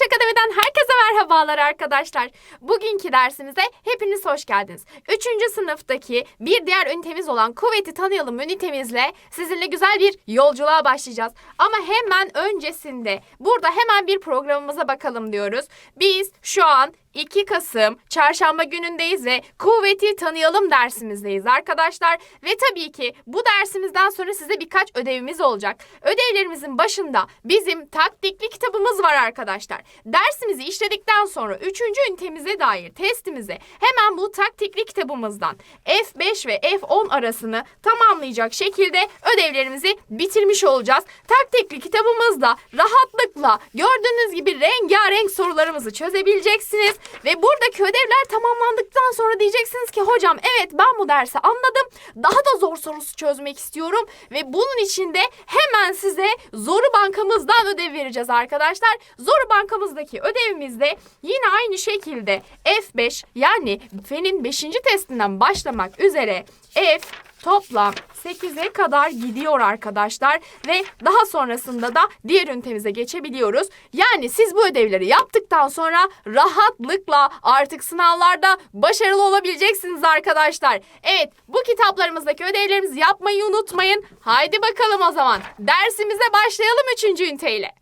Tonguç Akademi'den herkese merhabalar arkadaşlar. Bugünkü dersimize hepiniz hoş geldiniz. Üçüncü sınıftaki bir diğer ünitemiz olan kuvveti tanıyalım ünitemizle sizinle güzel bir yolculuğa başlayacağız. Ama hemen öncesinde burada hemen bir programımıza bakalım diyoruz. Biz şu an 2 Kasım çarşamba günündeyiz ve kuvveti tanıyalım dersimizdeyiz arkadaşlar. Ve tabii ki bu dersimizden sonra size birkaç ödevimiz olacak. Ödevlerimizin başında bizim taktikli kitabımız var arkadaşlar. Dersimizi işledikten sonra 3. ünitemize dair testimizi hemen bu taktikli kitabımızdan F5 ve F10 arasını tamamlayacak şekilde ödevlerimizi bitirmiş olacağız. Taktikli kitabımızda rahatlıkla gördüğünüz gibi rengarenk sorularımızı çözebileceksiniz. Ve buradaki ödevler tamamlandıktan sonra diyeceksiniz ki hocam evet ben bu dersi anladım. Daha da zor sorusu çözmek istiyorum. Ve bunun için de hemen size Zoru Bankamızdan ödev vereceğiz arkadaşlar. Zoru Bankamızdaki ödevimizde yine aynı şekilde F5 yani Fen'in 5. testinden başlamak üzere F toplam 8'e kadar gidiyor arkadaşlar ve daha sonrasında da diğer ünitemize geçebiliyoruz. Yani siz bu ödevleri yaptıktan sonra rahatlıkla artık sınavlarda başarılı olabileceksiniz arkadaşlar. Evet bu kitaplarımızdaki ödevlerimizi yapmayı unutmayın. Haydi bakalım o zaman dersimize başlayalım 3. üniteyle.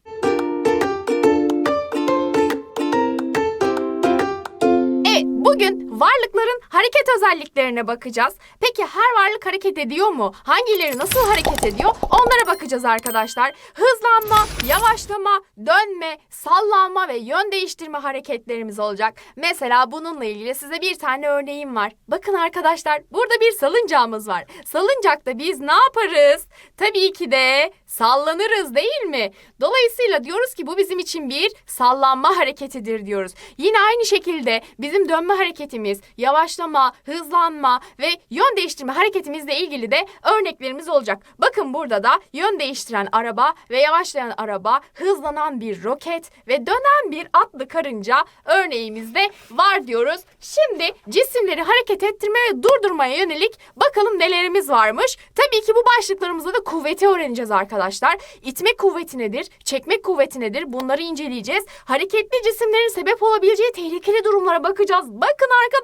Bugün varlıkların hareket özelliklerine bakacağız. Peki her varlık hareket ediyor mu? Hangileri nasıl hareket ediyor? Onlara bakacağız arkadaşlar. Hızlanma, yavaşlama, dönme, sallanma ve yön değiştirme hareketlerimiz olacak. Mesela bununla ilgili size bir tane örneğim var. Bakın arkadaşlar, burada bir salıncağımız var. Salıncakta biz ne yaparız? Tabii ki de sallanırız değil mi? Dolayısıyla diyoruz ki bu bizim için bir sallanma hareketidir diyoruz. Yine aynı şekilde bizim dönme hareketimiz, yavaşlama, hızlanma ve yön değiştirme hareketimizle ilgili de örneklerimiz olacak. Bakın burada da yön değiştiren araba ve yavaşlayan araba, hızlanan bir roket ve dönen bir atlı karınca örneğimizde var diyoruz. Şimdi cisimleri hareket ettirme ve durdurmaya yönelik bakalım nelerimiz varmış. Tabii ki bu başlıklarımızda da kuvveti öğreneceğiz arkadaşlar. İtme kuvveti nedir? Çekme kuvveti nedir? Bunları inceleyeceğiz. Hareketli cisimlerin sebep olabileceği tehlikeli durumlara bakacağız. Bakın arkadaşlar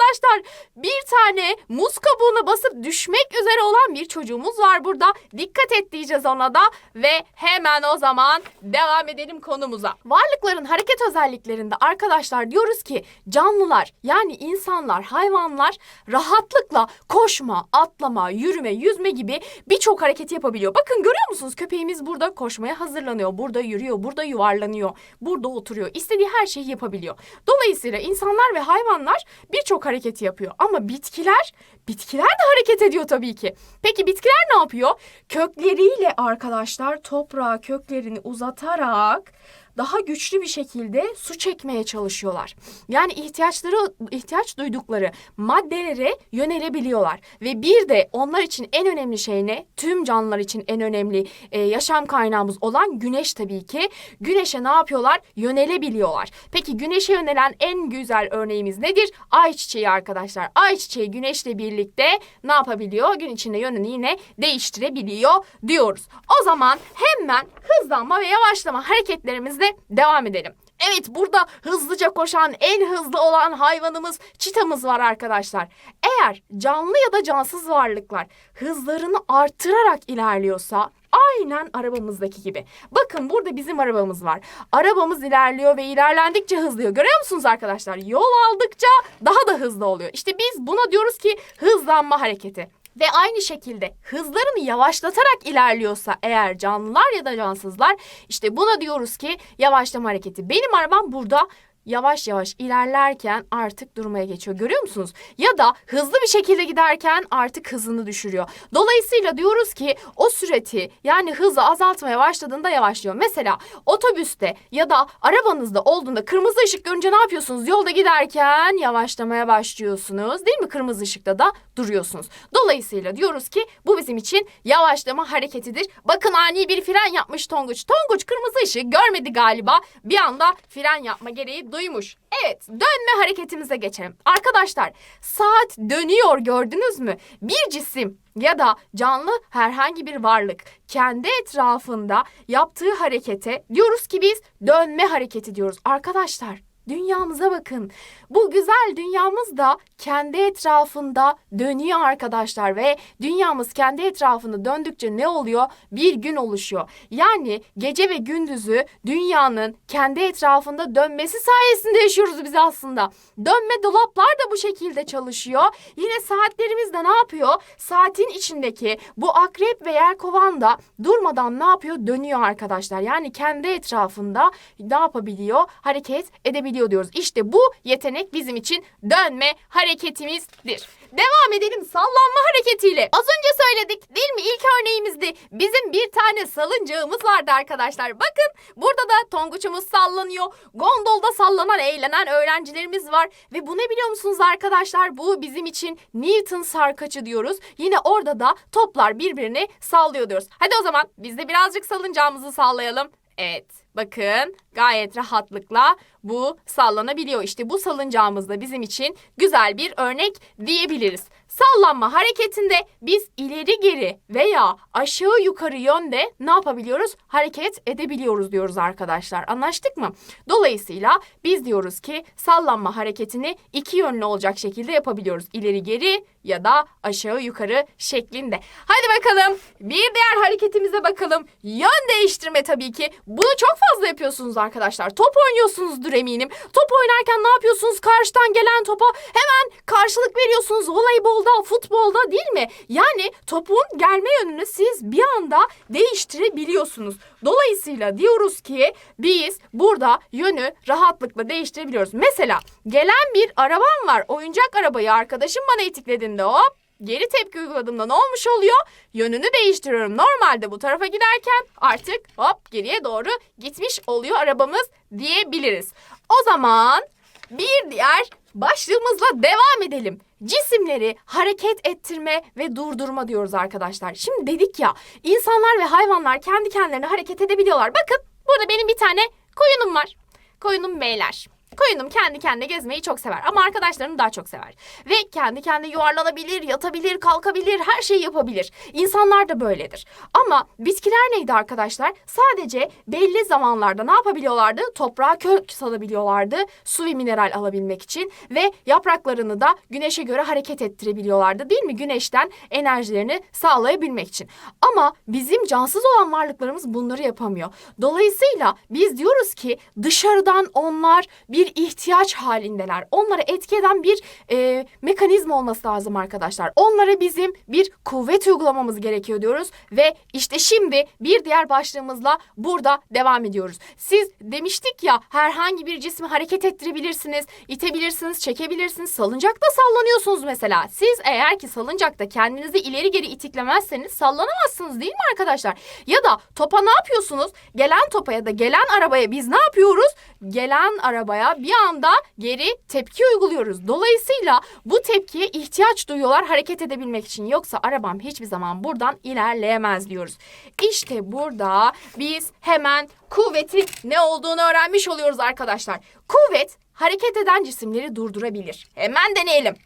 bir tane muz kabuğuna basıp düşmek üzere olan bir çocuğumuz var burada. Dikkat et diyeceğiz ona da ve hemen o zaman devam edelim konumuza. Varlıkların hareket özelliklerinde arkadaşlar diyoruz ki canlılar yani insanlar, hayvanlar rahatlıkla koşma, atlama, yürüme, yüzme gibi birçok hareket yapabiliyor. Bakın görüyor musunuz köpeğimiz burada koşmaya hazırlanıyor. Burada yürüyor, burada yuvarlanıyor, burada oturuyor. İstediği her şeyi yapabiliyor. Dolayısıyla insanlar ve hayvanlar birçok hareketi yapıyor. Ama bitkiler, bitkiler de hareket ediyor tabii ki. Peki bitkiler ne yapıyor? Kökleriyle arkadaşlar toprağa köklerini uzatarak daha güçlü bir şekilde su çekmeye çalışıyorlar. Yani ihtiyaçları ihtiyaç duydukları maddelere yönelebiliyorlar ve bir de onlar için en önemli şey ne? Tüm canlılar için en önemli e, yaşam kaynağımız olan güneş tabii ki. Güneşe ne yapıyorlar? Yönelebiliyorlar. Peki güneşe yönelen en güzel örneğimiz nedir? Ayçiçeği arkadaşlar. Ayçiçeği güneşle birlikte ne yapabiliyor? Gün içinde yönünü yine değiştirebiliyor diyoruz. O zaman hemen hızlanma ve yavaşlama hareketlerimizle devam edelim. Evet burada hızlıca koşan en hızlı olan hayvanımız çitamız var arkadaşlar. Eğer canlı ya da cansız varlıklar hızlarını artırarak ilerliyorsa aynen arabamızdaki gibi. Bakın burada bizim arabamız var. Arabamız ilerliyor ve ilerlendikçe hızlıyor. Görüyor musunuz arkadaşlar? Yol aldıkça daha da hızlı oluyor. İşte biz buna diyoruz ki hızlanma hareketi. Ve aynı şekilde hızlarını yavaşlatarak ilerliyorsa eğer canlılar ya da cansızlar işte buna diyoruz ki yavaşlama hareketi. Benim arabam burada yavaş yavaş ilerlerken artık durmaya geçiyor. Görüyor musunuz? Ya da hızlı bir şekilde giderken artık hızını düşürüyor. Dolayısıyla diyoruz ki o süreti yani hızı azaltmaya başladığında yavaşlıyor. Mesela otobüste ya da arabanızda olduğunda kırmızı ışık görünce ne yapıyorsunuz? Yolda giderken yavaşlamaya başlıyorsunuz. Değil mi? Kırmızı ışıkta da duruyorsunuz. Dolayısıyla diyoruz ki bu bizim için yavaşlama hareketidir. Bakın ani bir fren yapmış Tonguç. Tonguç kırmızı ışığı görmedi galiba. Bir anda fren yapma gereği duymuş. Evet, dönme hareketimize geçelim. Arkadaşlar, saat dönüyor gördünüz mü? Bir cisim ya da canlı herhangi bir varlık kendi etrafında yaptığı harekete diyoruz ki biz dönme hareketi diyoruz. Arkadaşlar, dünyamıza bakın. Bu güzel dünyamız da kendi etrafında dönüyor arkadaşlar ve dünyamız kendi etrafında döndükçe ne oluyor? Bir gün oluşuyor. Yani gece ve gündüzü dünyanın kendi etrafında dönmesi sayesinde yaşıyoruz biz aslında. Dönme dolaplar da bu şekilde çalışıyor. Yine saatlerimiz de ne yapıyor? Saatin içindeki bu akrep ve yelkovan da durmadan ne yapıyor? Dönüyor arkadaşlar. Yani kendi etrafında ne yapabiliyor? Hareket edebiliyor diyoruz. İşte bu yetenek bizim için dönme hareketimizdir. Devam edelim sallanma hareketiyle. Az önce söyledik değil mi? İlk örneğimizdi. Bizim bir tane salıncağımız vardı arkadaşlar. Bakın burada da tonguçumuz sallanıyor. Gondolda sallanan, eğlenen öğrencilerimiz var. Ve bu ne biliyor musunuz arkadaşlar? Bu bizim için Newton sarkaçı diyoruz. Yine orada da toplar birbirini sallıyor diyoruz. Hadi o zaman biz de birazcık salıncağımızı sallayalım. Evet bakın gayet rahatlıkla bu sallanabiliyor. İşte bu salıncağımız da bizim için güzel bir örnek diyebiliriz. Sallanma hareketinde biz ileri geri veya aşağı yukarı yönde ne yapabiliyoruz? Hareket edebiliyoruz diyoruz arkadaşlar. Anlaştık mı? Dolayısıyla biz diyoruz ki sallanma hareketini iki yönlü olacak şekilde yapabiliyoruz. İleri geri ya da aşağı yukarı şeklinde. Hadi bakalım bir diğer hareketimize bakalım. Yön değiştirme tabii ki. Bunu çok fazla yapıyorsunuz arkadaşlar. Top oynuyorsunuzdur eminim. Top oynarken ne yapıyorsunuz? Karşıdan gelen topa hemen karşılık veriyorsunuz. Voleybolda, futbolda değil mi? Yani topun gelme yönünü siz bir anda değiştirebiliyorsunuz. Dolayısıyla diyoruz ki biz burada yönü rahatlıkla değiştirebiliyoruz. Mesela gelen bir arabam var. Oyuncak arabayı arkadaşım bana itiklediğinde hop geri tepki uyguladığımda ne olmuş oluyor? Yönünü değiştiriyorum. Normalde bu tarafa giderken artık hop geriye doğru gitmiş oluyor arabamız diyebiliriz. O zaman bir diğer başlığımızla devam edelim. Cisimleri hareket ettirme ve durdurma diyoruz arkadaşlar. Şimdi dedik ya insanlar ve hayvanlar kendi kendilerine hareket edebiliyorlar. Bakın burada benim bir tane koyunum var. Koyunum beyler. Koyunum kendi kendine gezmeyi çok sever ama arkadaşlarını daha çok sever. Ve kendi kendine yuvarlanabilir, yatabilir, kalkabilir, her şeyi yapabilir. İnsanlar da böyledir. Ama bitkiler neydi arkadaşlar? Sadece belli zamanlarda ne yapabiliyorlardı? Toprağa kök salabiliyorlardı su ve mineral alabilmek için ve yapraklarını da güneşe göre hareket ettirebiliyorlardı değil mi? Güneşten enerjilerini sağlayabilmek için. Ama bizim cansız olan varlıklarımız bunları yapamıyor. Dolayısıyla biz diyoruz ki dışarıdan onlar bir ihtiyaç halindeler. Onlara etki eden bir e, mekanizma olması lazım arkadaşlar. Onlara bizim bir kuvvet uygulamamız gerekiyor diyoruz ve işte şimdi bir diğer başlığımızla burada devam ediyoruz. Siz demiştik ya herhangi bir cismi hareket ettirebilirsiniz, itebilirsiniz, çekebilirsiniz. Salıncakta sallanıyorsunuz mesela. Siz eğer ki salıncakta kendinizi ileri geri itiklemezseniz sallanamazsınız değil mi arkadaşlar? Ya da topa ne yapıyorsunuz? Gelen topa ya da gelen arabaya biz ne yapıyoruz? Gelen arabaya bir anda geri tepki uyguluyoruz. Dolayısıyla bu tepkiye ihtiyaç duyuyorlar hareket edebilmek için. Yoksa arabam hiçbir zaman buradan ilerleyemez diyoruz. İşte burada biz hemen kuvvetin ne olduğunu öğrenmiş oluyoruz arkadaşlar. Kuvvet hareket eden cisimleri durdurabilir. Hemen deneyelim.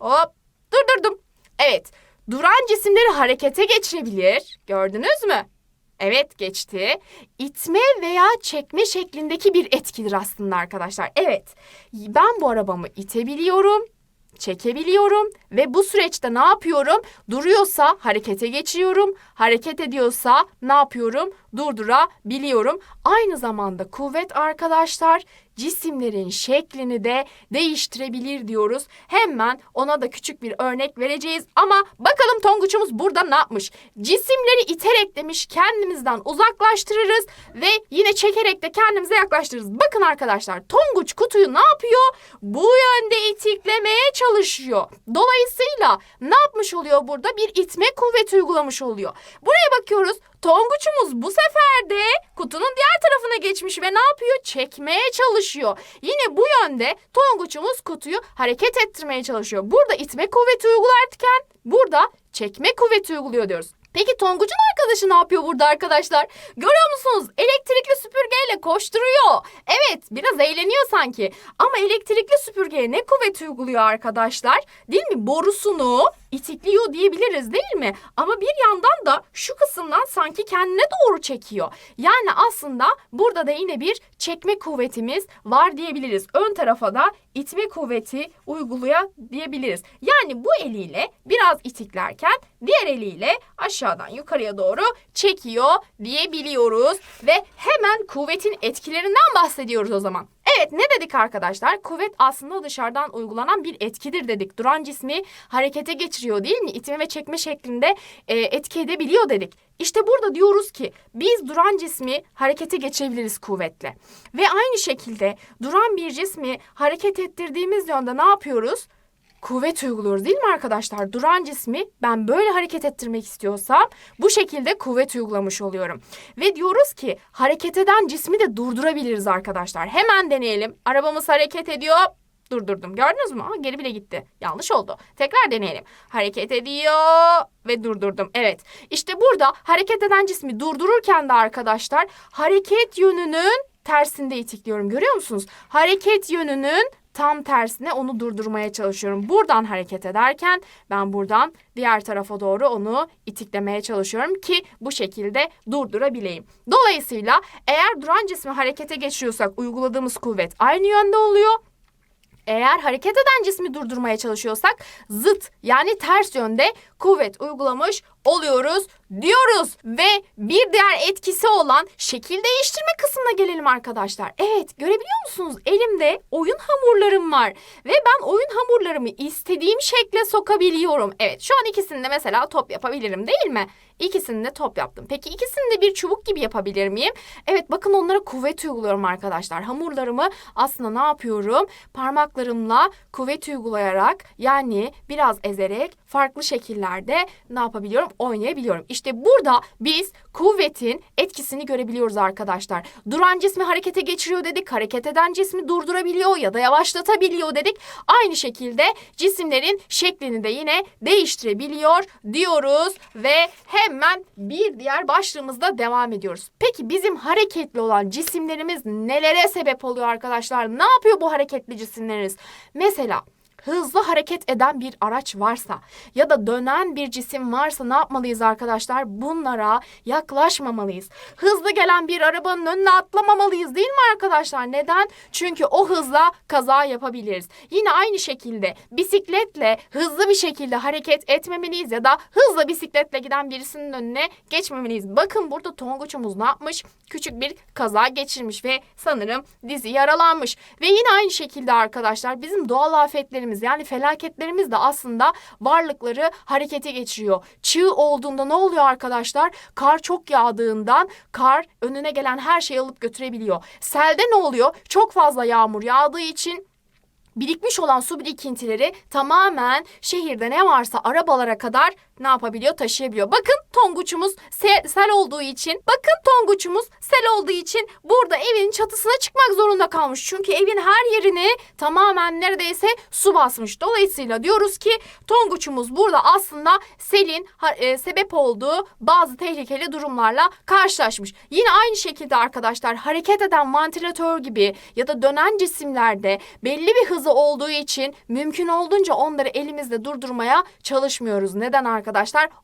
Hop durdurdum. Evet duran cisimleri harekete geçirebilir. Gördünüz mü? Evet geçti. İtme veya çekme şeklindeki bir etkidir aslında arkadaşlar. Evet ben bu arabamı itebiliyorum, çekebiliyorum ve bu süreçte ne yapıyorum? Duruyorsa harekete geçiyorum, hareket ediyorsa ne yapıyorum? Durdurabiliyorum. Aynı zamanda kuvvet arkadaşlar cisimlerin şeklini de değiştirebilir diyoruz. Hemen ona da küçük bir örnek vereceğiz ama bakalım Tonguç'umuz burada ne yapmış? Cisimleri iterek demiş kendimizden uzaklaştırırız ve yine çekerek de kendimize yaklaştırırız. Bakın arkadaşlar Tonguç kutuyu ne yapıyor? Bu yönde itiklemeye çalışıyor. Dolayısıyla ne yapmış oluyor burada? Bir itme kuvveti uygulamış oluyor. Buraya bakıyoruz. Tonguç'umuz bu sefer de kutunun diğer tarafına geçmiş ve ne yapıyor? Çekmeye çalışıyor. Yine bu yönde Tonguç'umuz kutuyu hareket ettirmeye çalışıyor. Burada itme kuvveti uygularken burada çekme kuvveti uyguluyor diyoruz. Peki Tonguç'un arkadaşı ne yapıyor burada arkadaşlar? Görüyor musunuz? Elektrikli süpürgeyle koşturuyor. Evet biraz eğleniyor sanki. Ama elektrikli süpürgeye ne kuvvet uyguluyor arkadaşlar? Değil mi? Borusunu itikliyor diyebiliriz değil mi? Ama bir yandan da şu kısımdan sanki kendine doğru çekiyor. Yani aslında burada da yine bir çekme kuvvetimiz var diyebiliriz. Ön tarafa da itme kuvveti uyguluyor diyebiliriz. Yani bu eliyle biraz itiklerken diğer eliyle aşağıdan yukarıya doğru çekiyor diyebiliyoruz. Ve hemen kuvvetin etkilerinden bahsediyoruz o zaman. Evet ne dedik arkadaşlar? Kuvvet aslında dışarıdan uygulanan bir etkidir dedik. Duran cismi harekete geçiriyor değil mi? İtme ve çekme şeklinde e, etki edebiliyor dedik. İşte burada diyoruz ki biz duran cismi harekete geçirebiliriz kuvvetle. Ve aynı şekilde duran bir cismi hareket ettirdiğimiz yönde ne yapıyoruz? Kuvvet uyguluyoruz değil mi arkadaşlar? Duran cismi ben böyle hareket ettirmek istiyorsam bu şekilde kuvvet uygulamış oluyorum. Ve diyoruz ki hareket eden cismi de durdurabiliriz arkadaşlar. Hemen deneyelim. Arabamız hareket ediyor. Durdurdum. Gördünüz mü? Aa, geri bile gitti. Yanlış oldu. Tekrar deneyelim. Hareket ediyor ve durdurdum. Evet. İşte burada hareket eden cismi durdururken de arkadaşlar hareket yönünün tersinde itikliyorum. Görüyor musunuz? Hareket yönünün tam tersine onu durdurmaya çalışıyorum. Buradan hareket ederken ben buradan diğer tarafa doğru onu itiklemeye çalışıyorum ki bu şekilde durdurabileyim. Dolayısıyla eğer duran cismi harekete geçiriyorsak uyguladığımız kuvvet aynı yönde oluyor. Eğer hareket eden cismi durdurmaya çalışıyorsak zıt yani ters yönde kuvvet uygulamış oluyoruz diyoruz. Ve bir diğer etkisi olan şekil değiştirme kısmına gelelim arkadaşlar. Evet görebiliyor musunuz? Elimde oyun hamurlarım var. Ve ben oyun hamurlarımı istediğim şekle sokabiliyorum. Evet şu an ikisini de mesela top yapabilirim değil mi? İkisini de top yaptım. Peki ikisini de bir çubuk gibi yapabilir miyim? Evet bakın onlara kuvvet uyguluyorum arkadaşlar. Hamurlarımı aslında ne yapıyorum? Parmaklarımla kuvvet uygulayarak yani biraz ezerek farklı şekillerde ne yapabiliyorum? Oynayabiliyorum. İşte burada biz kuvvetin etkisini görebiliyoruz arkadaşlar. Duran cismi harekete geçiriyor dedik. Hareket eden cismi durdurabiliyor ya da yavaşlatabiliyor dedik. Aynı şekilde cisimlerin şeklini de yine değiştirebiliyor diyoruz ve hemen bir diğer başlığımızda devam ediyoruz. Peki bizim hareketli olan cisimlerimiz nelere sebep oluyor arkadaşlar? Ne yapıyor bu hareketli cisimlerimiz? Mesela hızlı hareket eden bir araç varsa ya da dönen bir cisim varsa ne yapmalıyız arkadaşlar? Bunlara yaklaşmamalıyız. Hızlı gelen bir arabanın önüne atlamamalıyız değil mi arkadaşlar? Neden? Çünkü o hızla kaza yapabiliriz. Yine aynı şekilde bisikletle hızlı bir şekilde hareket etmemeliyiz ya da hızlı bisikletle giden birisinin önüne geçmemeliyiz. Bakın burada Tonguç'umuz ne yapmış? Küçük bir kaza geçirmiş ve sanırım dizi yaralanmış. Ve yine aynı şekilde arkadaşlar bizim doğal afetlerimiz yani felaketlerimiz de aslında varlıkları harekete geçiriyor. Çığ olduğunda ne oluyor arkadaşlar? Kar çok yağdığından kar önüne gelen her şeyi alıp götürebiliyor. Selde ne oluyor? Çok fazla yağmur yağdığı için birikmiş olan su birikintileri tamamen şehirde ne varsa arabalara kadar ne yapabiliyor? Taşıyabiliyor. Bakın tonguçumuz sel, sel olduğu için, bakın tonguçumuz sel olduğu için burada evin çatısına çıkmak zorunda kalmış. Çünkü evin her yerini tamamen neredeyse su basmış. Dolayısıyla diyoruz ki tonguçumuz burada aslında selin e, sebep olduğu bazı tehlikeli durumlarla karşılaşmış. Yine aynı şekilde arkadaşlar hareket eden vantilatör gibi ya da dönen cisimlerde belli bir hızı olduğu için mümkün olduğunca onları elimizde durdurmaya çalışmıyoruz. Neden arkadaşlar?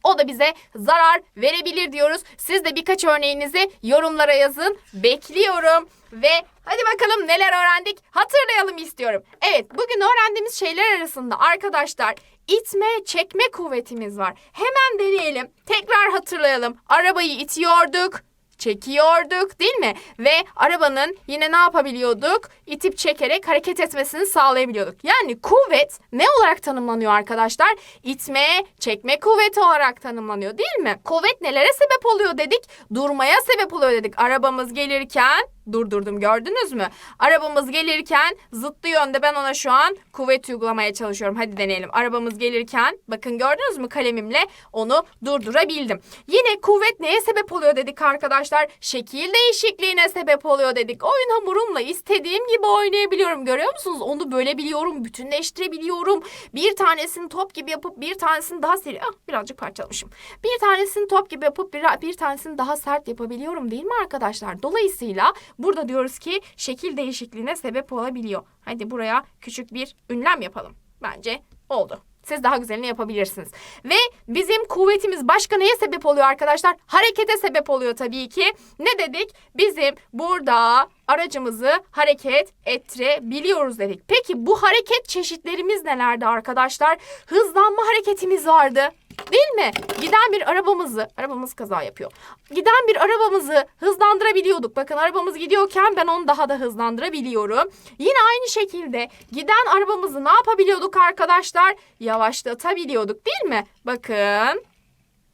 O da bize zarar verebilir diyoruz. Siz de birkaç örneğinizi yorumlara yazın. Bekliyorum. Ve hadi bakalım neler öğrendik hatırlayalım istiyorum. Evet bugün öğrendiğimiz şeyler arasında arkadaşlar itme çekme kuvvetimiz var. Hemen deneyelim. Tekrar hatırlayalım. Arabayı itiyorduk çekiyorduk değil mi? Ve arabanın yine ne yapabiliyorduk? İtip çekerek hareket etmesini sağlayabiliyorduk. Yani kuvvet ne olarak tanımlanıyor arkadaşlar? İtme, çekme kuvveti olarak tanımlanıyor değil mi? Kuvvet nelere sebep oluyor dedik? Durmaya sebep oluyor dedik. Arabamız gelirken durdurdum gördünüz mü? Arabamız gelirken zıttı yönde ben ona şu an kuvvet uygulamaya çalışıyorum. Hadi deneyelim. Arabamız gelirken bakın gördünüz mü kalemimle onu durdurabildim. Yine kuvvet neye sebep oluyor dedik arkadaşlar? Şekil değişikliğine sebep oluyor dedik. Oyun hamurumla istediğim gibi oynayabiliyorum. Görüyor musunuz? Onu bölebiliyorum, bütünleştirebiliyorum. Bir tanesini top gibi yapıp bir tanesini daha seri... Ah birazcık parçalamışım. Bir tanesini top gibi yapıp bir, bir tanesini daha sert yapabiliyorum değil mi arkadaşlar? Dolayısıyla burada diyoruz ki şekil değişikliğine sebep olabiliyor. Hadi buraya küçük bir ünlem yapalım. Bence oldu. Siz daha güzelini yapabilirsiniz. Ve bizim kuvvetimiz başka neye sebep oluyor arkadaşlar? Harekete sebep oluyor tabii ki. Ne dedik? Bizim burada aracımızı hareket ettirebiliyoruz dedik. Peki bu hareket çeşitlerimiz nelerdi arkadaşlar? Hızlanma hareketimiz vardı. Değil mi? Giden bir arabamızı, arabamız kaza yapıyor. Giden bir arabamızı hızlandırabiliyorduk. Bakın arabamız gidiyorken ben onu daha da hızlandırabiliyorum. Yine aynı şekilde giden arabamızı ne yapabiliyorduk arkadaşlar? Yavaşlatabiliyorduk değil mi? Bakın.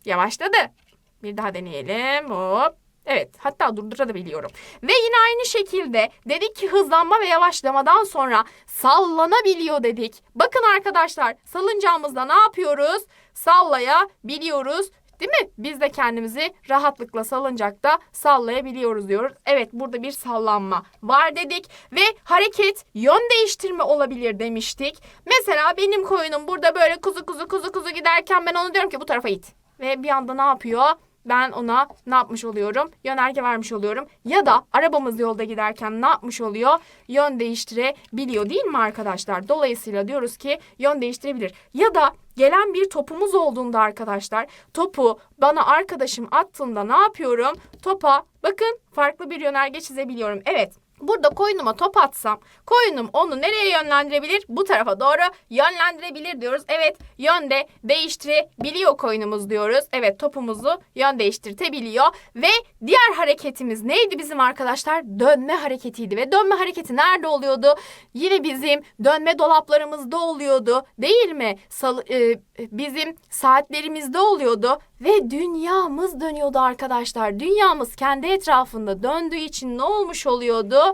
Yavaşladı. Bir daha deneyelim. Hop. Evet hatta durdurabiliyorum. Ve yine aynı şekilde dedik ki hızlanma ve yavaşlamadan sonra sallanabiliyor dedik. Bakın arkadaşlar salıncağımızda ne yapıyoruz? Sallayabiliyoruz. Değil mi? Biz de kendimizi rahatlıkla salıncakta sallayabiliyoruz diyoruz. Evet burada bir sallanma var dedik ve hareket yön değiştirme olabilir demiştik. Mesela benim koyunum burada böyle kuzu kuzu kuzu kuzu giderken ben onu diyorum ki bu tarafa it. Ve bir anda ne yapıyor? Ben ona ne yapmış oluyorum? Yönerge vermiş oluyorum. Ya da arabamız yolda giderken ne yapmış oluyor? Yön değiştirebiliyor değil mi arkadaşlar? Dolayısıyla diyoruz ki yön değiştirebilir. Ya da gelen bir topumuz olduğunda arkadaşlar topu bana arkadaşım attığında ne yapıyorum? Topa bakın farklı bir yönerge çizebiliyorum. Evet. Burada koyunuma top atsam koyunum onu nereye yönlendirebilir? Bu tarafa doğru yönlendirebilir diyoruz. Evet yönde değiştirebiliyor koyunumuz diyoruz. Evet topumuzu yön değiştirtebiliyor. Ve diğer hareketimiz neydi bizim arkadaşlar? Dönme hareketiydi. Ve dönme hareketi nerede oluyordu? Yine bizim dönme dolaplarımızda oluyordu. Değil mi? Sal- e, bizim saatlerimizde oluyordu. Ve dünyamız dönüyordu arkadaşlar. Dünyamız kendi etrafında döndüğü için ne olmuş oluyordu?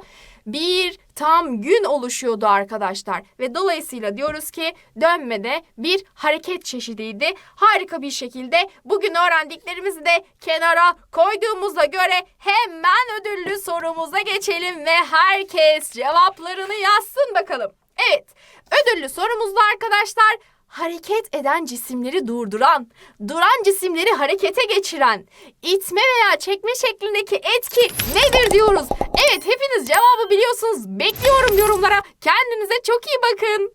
Bir tam gün oluşuyordu arkadaşlar. Ve dolayısıyla diyoruz ki dönmede bir hareket çeşidiydi. Harika bir şekilde bugün öğrendiklerimizi de kenara koyduğumuza göre hemen ödüllü sorumuza geçelim ve herkes cevaplarını yazsın bakalım. Evet, ödüllü sorumuzda arkadaşlar hareket eden cisimleri durduran, duran cisimleri harekete geçiren, itme veya çekme şeklindeki etki nedir diyoruz. Evet hepiniz cevabı biliyorsunuz. Bekliyorum yorumlara. Kendinize çok iyi bakın.